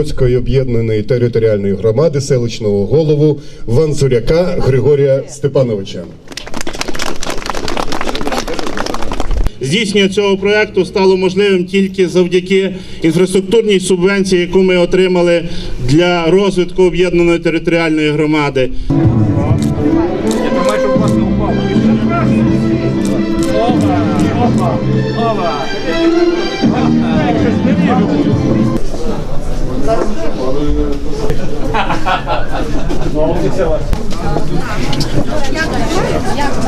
Розвідської об'єднаної територіальної громади селищного голову Ванцуряка Григорія Степановича. Здійснення цього проекту стало можливим тільки завдяки інфраструктурній субвенції, яку ми отримали для розвитку об'єднаної територіальної громади.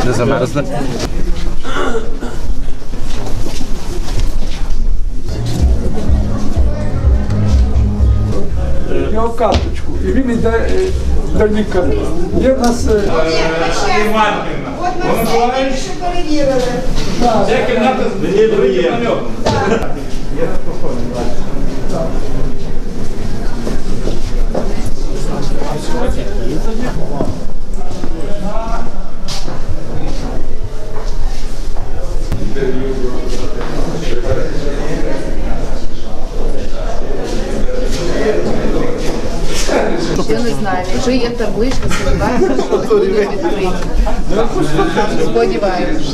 Не замерзли? його карточку, і він йде е, до лікаря. Є в нас е, От ми більше перевірили. Я не знаю, якщо є табличка, сподіваємося, що буде відкриті. Сподіваюся.